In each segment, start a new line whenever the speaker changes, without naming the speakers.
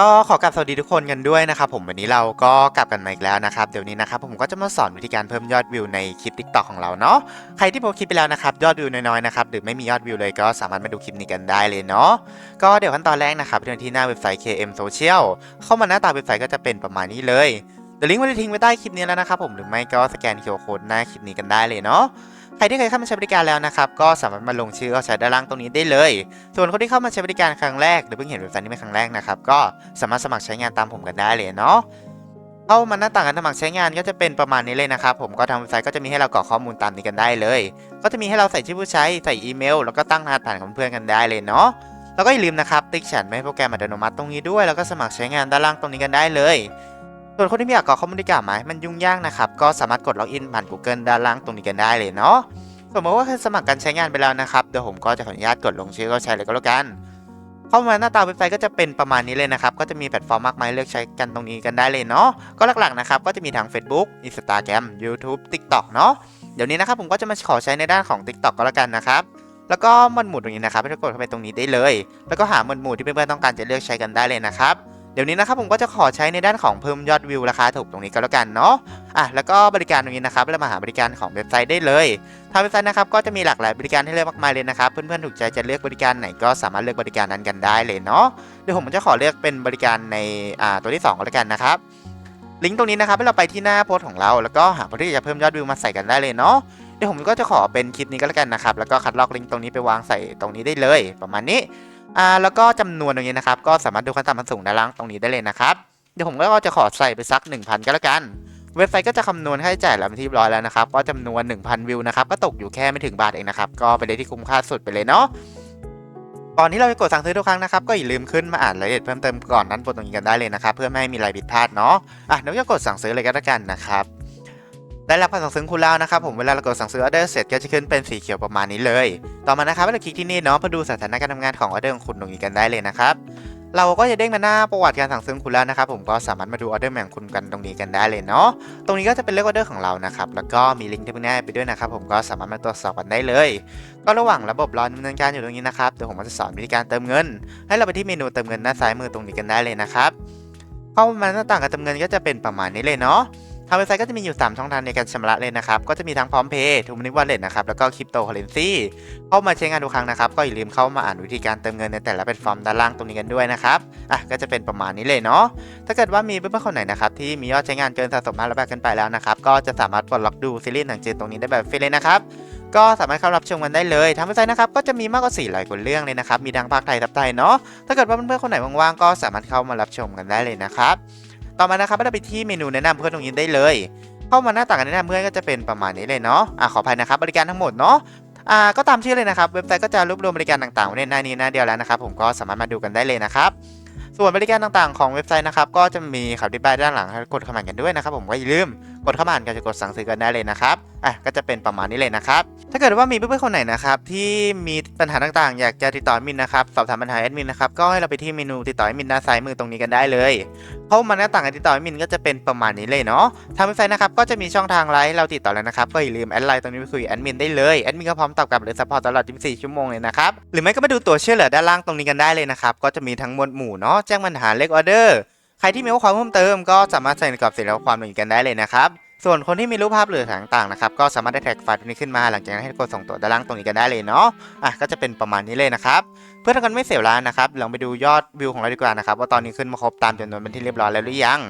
ก็ขอกลับสวัสดีทุกคนกันด้วยนะครับผมวันนี้เราก็กลับกันมาอีกแล้วนะครับเดี๋ยวนี้นะครับผมก็จะมาสอนวิธีการเพิ่มยอดวิวในคลิป TikTok ของเราเนาะใครที่โพสต์คลิปไปแล้วนะครับยอดวิวน้อยๆนะครับหรือไม่มียอดวิวเลยก็สามารถมาดูคลิปนี้กันได้เลยเนาะก็เดี๋ยวขั้นตอนแรกนะครับเดินที่หน้าเว็บไซต์ KM Social เข้ามาหน้าตาเว็บไซต์ก็จะเป็นประมาณนี้เลยเดี๋ยวลิงก์ไว้ทิ้งไว้ใต้คลิปนี้แล้วนะครับผมหรือไม่ก็สแกน QR Code หน้าคลิปนี้กันได้เลยเนาะ ใครที่เคยเข้ามาใช้บริการแล้วนะครับก็สามารถมาลงชื่อเอาใช้ด้านล่างตรงนี้ได้เลย ส่วนคนที่เข้ามาใช้บริการครั้งแรกหรือเพิ่งเห็นเว็บไซต์นี้เป็นครั้งแรกนะครับก็สามารถสมัครใช้งานตามผมกันได้เลยเนาะเข้ามาหน้าต่างการสมัครใช้งานก็จะเป็นประมาณนี้เลยนะครับผมก็ทางเว็บไซต์ก็จะมีให้เรากรอกข้อมูลตามนี้กันได้เลย ก็จะมีให้เราใส่ชื่อผู้ใช้ใส่อีเมล แล้วก็ตั้งรหัสผ่านของเพื่อนกันได้เลยเนาะแล้วก็อย่าลืมนะครับติ๊กฉันไม่โปรแกรมอัตโนมัติตรงนี้ด้วย แล้วก็สมัครใช้งานด้านล่างตรงนี้กันได้เลย ส่วนคนที่ไม่อยากกรอกข้อมูลดีกว่าไหมมันยุ่งยากนะครับ ก็สามารถกดล็อกอินผ่าน Google ด้านล่างตรงนี้กันได้เลยเนาะสมมติว่าเคยสมัครการใช้งานไปแล้วนะครับเดี๋ยวผมก็จะขออนุญาตกดลงชื่อเข้าใช้เลยก็แล้วกัน เข้ามาหน้าตาเว็บไซต์ก็จะเป็นประมาณนี้เลยนะครับ ก็จะมีแพลตฟอร์มมากมายเลือกใช้กันตรงนี้กันได้เลยเนาะก็หลักๆนะครับก็จะมีทั้ง Facebook Instagram YouTube TikTok เนาะเดี๋ยวนี้นะครับผมก็จะมาขอใช้ในด้านของ TikTok ก็แล้วกันนะครับแล้วก็หมวดหมู่ตรงนี้นะครับให้ทุกคนเข้าไปตรงนี้ได้เลย แล้วก็หาหมวดหมู่ที่เพื่อนๆต้องการจะเลือกใช้กันได้เลยนะครับ เดี๋ยวนี้นะครับผมก็จะขอใช้ในด้านของเพิ่มยอดวิวราคาถูกตรงนี้ก็แล้วกันเนาะอะแล้วก็บริการตรงนี้นะครับเรามาหาบริการของเว็บไซต์ได้เลยทางเว็บไซต์นะครับก็จะมีหลากหลายบริการให้เลือกมากมายเลยนะครับเพื่อนๆถูกใจจะเลือกบริการไหนก็สามารถเลือกบริการนั้นกันได้เลยเนาะเดี๋ยวผมจะขอเลือกเป็นบริการในอ่าตัวที่2ก็แล้วกันนะครับลิงก์ตรงนี้นะครับให้เราไปที่หน้าโพสต์ของเรา แล้วก็หาคนที่จะเพิ่มยอดวิวมาใส่กันได้เลยเนาะเดี๋ยวผมก็จะขอเป็นคลิปนี้ก็แล้วกันนะครับแล้วก็คัดลอกลิงก์ตรงนี้ไปวางใส่ตรงนี้ได้เลย ประมาณนี้ อ่าแล้วก็จำนวนตรงนี้นะครับ ก็สามารถดูขั้นต่ำขั้นสูงด้านล่างตรงนี้ได้เลยนะครับ เดี๋ยวผมก็จะขอใส่ไปสัก 1,000 ก็แล้วกัน เว็บไซต์ก็จะคำนวณค่าใช้จ่ายแล้วเป็นที่ร้อยแล้วนะครับก็จำนวน 1,000 วิวนะครับก็ตกอยู่แค่ไม่ถึงบาทเองนะครับก็เป็นเลยที่คุ้มค่าสุดไปเลยเนาะก่อนที่เราจะกดสั่งซื้อทุกครั้งนะครับก็อย่าลืมขึ้นมาอ่านรายละเอียดเพิ่มเติมก่อนนั้นบนตรงนี้กันได้เลยนะครับเพื่อไม่ให้มีอะไรผิดพลาดเนาะอะเดี๋ยวจะกดสั่งซื้อเลยก็แล้วกันนะครับ ได้รับการสั่งซื้อคุณแล้วนะครับผมเวลาเรากดสั่งซื้อออเดอร์เสร็จก็จะขึ้นเป็นสีเขียวประมาณนี้เลย ต่อมานะครับเราคลิกที่นี่เนาะเพื่อดูสถานะการทำงานของออเดอร์ของคุณตรงนี้กันได้เลยนะครับเราก็จะเด้งมาหน้าประวัติการสั่งซื้อคุณแล้วนะครับผมก็สามารถมาดูออเดอร์แม่งคุณกันตรงนี้กันได้เลยเนาะตรงนี้ก็จะเป็นเลขออเดอร์ของเรานะครับแล้วก็มีลิงก์ที่เพิ่งแนบไปด้วยนะครับผมก็สามารถมาตรวจสอบกันได้เลย ก็ระหว่างระบบรอดำเนินการอยู่ตรงนี้นะครับเดี๋ยวผมจะสอนวิธีการเติมเงิน ให้เราไปที่เมนูเติมเงินหน้าซ้ายมือตรงนี้กันได้เลยนะครับเข้ามาหน้าต่างการเติมเงินก็จะเป็นประมาณนี้เลยเนาะ ทางเว็บไซต์ก็จะมีอยู่ 3 ช่องทางในการชำระเลยนะครับ ก็จะมีทั้งพร้อมเพย์ทูมินิวอลเล็ตนะครับ แล้วก็คริปโตเคอเรนซีเข้ามาใช้งานทุกครั้งนะครับ ก็อย่าลืมเข้ามาอ่านวิธีการเติมเงินในแต่ละแพลตฟอร์มด้านล่างตรงนี้กันด้วยนะครับ อะ ก็จะเป็นประมาณนี้เลยเนาะ ถ้าเกิดว่ามีเพื่อนๆคนไหนนะครับที่มียอดใช้งานเกินสะสมมาแล้วแบบกันไปแล้วนะครับ ก็จะสามารถปลดล็อกดูซีรีส์หนังจีนตรงนี้ได้แบบฟรีเลยนะครับก็สามารถเข้ารับชมกันได้เลยทางเว็บไซต์นะครับก็จะมีมากกว่า400กว่าเรื่องเลยนะครับ มีดังภาคไทยทับไทยเนาะ ถ้าเกิดว่าเพื่อนๆคนไหนว่างๆ ก็สามารถเข้ามารับชมกันได้เลยนะครับ ต่อมานะครับเราไปที่เมนูแนะนำเพื่อนตรงนี้ได้เลย เข้ามาหน้าต่างแนะนำเพื่อนก็จะเป็นประมาณนี้เลยเนาะอะขออภัยนะครับบริการทั้งหมดเนาะอ่าก็ตามชื่อเลยนะครับ เว็บไซต์ก็จะรวบรวมบริการต่างๆไว้ในหน้านี้หน้าเดียวแล้วนะครับ ผมก็สามารถมาดูกันได้เลยนะครับส่วนบริการต่างๆของเว็บไซต์นะครับก็จะมีคำอธิบายด้านหลังให้กดเข้ามากันด้วยนะครับผมก็อย่าลืม กดเข้ามาอ่านกันจะกดสั่งซื้อกันได้เลยนะครับอะก็จะเป็นประมาณนี้เลยนะครับ ถ้าเกิดว่ามีเพื่อนๆคนไหนนะครับที่มีปัญหาต่างๆ อยากจะติดต่อมินนะครับสอบถามปัญหาแอดมินนะครับก็ให้เราไปที่เมนูติดต่อแอดมินด้านซ้ายมือตรงนี้กันได้เลยเข้ามาหน้าต่างการติดต่อมินก็จะเป็นประมาณนี้เลยเนาะทางเว็บไซต์นะครับก็จะมีช่องทางไลน์ให้เราติดต่อแล้วนะครับก็อย่าลืมแอดไลน์ตรงนี้ไปคุยแอดมินได้เลยแอดมินก็พร้อมตอบกลับหรือซัพพอร์ตตลอด 24 ชั่วโมงเลยนะครับหรือไม่ก็มาดูตัวช่วยเหลือด้านล่างตรงนี้กันได้เลยนะครับก็จะมีทั้งหมวดหมู่เนาะแจ้งปัญหาเลขออเดอร์ รที่มีข้อความเพิ่มเติมก็สามารถใส่ในกรอบเสร็จแล้วความหนึ่งกันได้เลยนะครับ ส่วนคนที่มีรูปภาพหรือต่างๆนะครับก็สามารถได้แท็กไฟล์ตรงนี้ขึ้นมาหลังจากนั้นให้กดส่งตัวด้านล่างตรงนี้กันได้เลยเนาะอะก็จะเป็นประมาณนี้เลยนะครับเพื่อทำกันไม่เสียเวลานะครับลองไปดูยอดวิวของเราดีกว่านะครับว่าตอนนี้ขึ้นมาครบตามจำนวนเป็นที่เรียบร้อยแล้วหรือยัง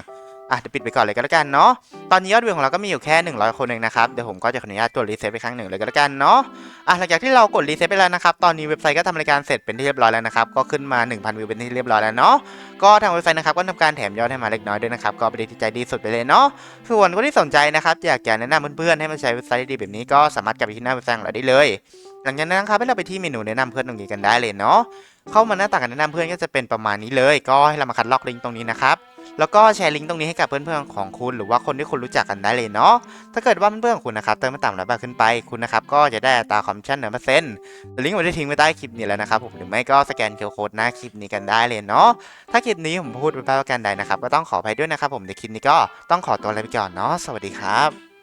อะเดี๋ยวปิดไปก่อนเลยก็แล้วกันเนาะ ตอนนี้ยอดวิวของเราก็มีอยู่แค่ 100 คนเองนะครับ เดี๋ยวผมก็จะขออนุญาตกดรีเซ็ตไปครั้งหนึ่งเลยก็แล้วกันเนาะ อะหลังจากที่เรากดรีเซ็ตไปแล้วนะครับ ตอนนี้เว็บไซต์ก็ทำรายการเสร็จเป็นที่เรียบร้อยแล้วนะครับ ก็ขึ้นมา 1,000 วิวเป็นที่เรียบร้อยแล้วเนาะ ก็ทางเว็บไซต์นะครับก็ทำการแถมยอดให้มาเล็กน้อยด้วยนะครับ ก็เป็นที่ใจดีสุดไปเลยเนาะ ส่วนคนที่สนใจนะครับอยากจะแนะนำเพื่อนๆให้มาใช้เว็บไซต์ดีๆแบบนี้ก็สามารถกลับไปที่หน้าเว็บไซต์ของเราได้เลย หลังจากนั้นครับให้เราไปที่เมนูแนะนำเพื่อนตรงนี้กันได้เลยเนาะ เข้ามาหน้าต่างการแนะนำเพื่อนก็จะเป็นประมาณนี้เลย ก็ให้เรามาคัดลอกลิงก์ตรงนี้นะครับ แล้วก็แชร์ลิงก์ตรงนี้ให้กับเพื่อนๆของคุณ หรือว่าคนที่คุณรู้จักกันได้เลยเนาะ ถ้าเกิดว่าเพื่อนๆของคุณนะครับเติมมาต่ำร้อยบาทขึ้นไปคุณนะครับก็จะได้อัตราคอมมิชชั่นหนึ่งเปอร์เซ็นต์ลิงก์ไว้ได้ทิ้งไว้ใต้คลิปนี้แล้วนะครับผมหรือไม่ก็สแกนเคอร์โค้ดหน้าคลิปนี้กันได้เลยเนาะ ถ้าคลิปนี้ผมพูดไปประการใดนะครับก็ต้องขออภัยด้วยนะครับผมในคลิปนี้ก็ต้องขอตัวลาไปก่อนเนาะสวัสดีครับ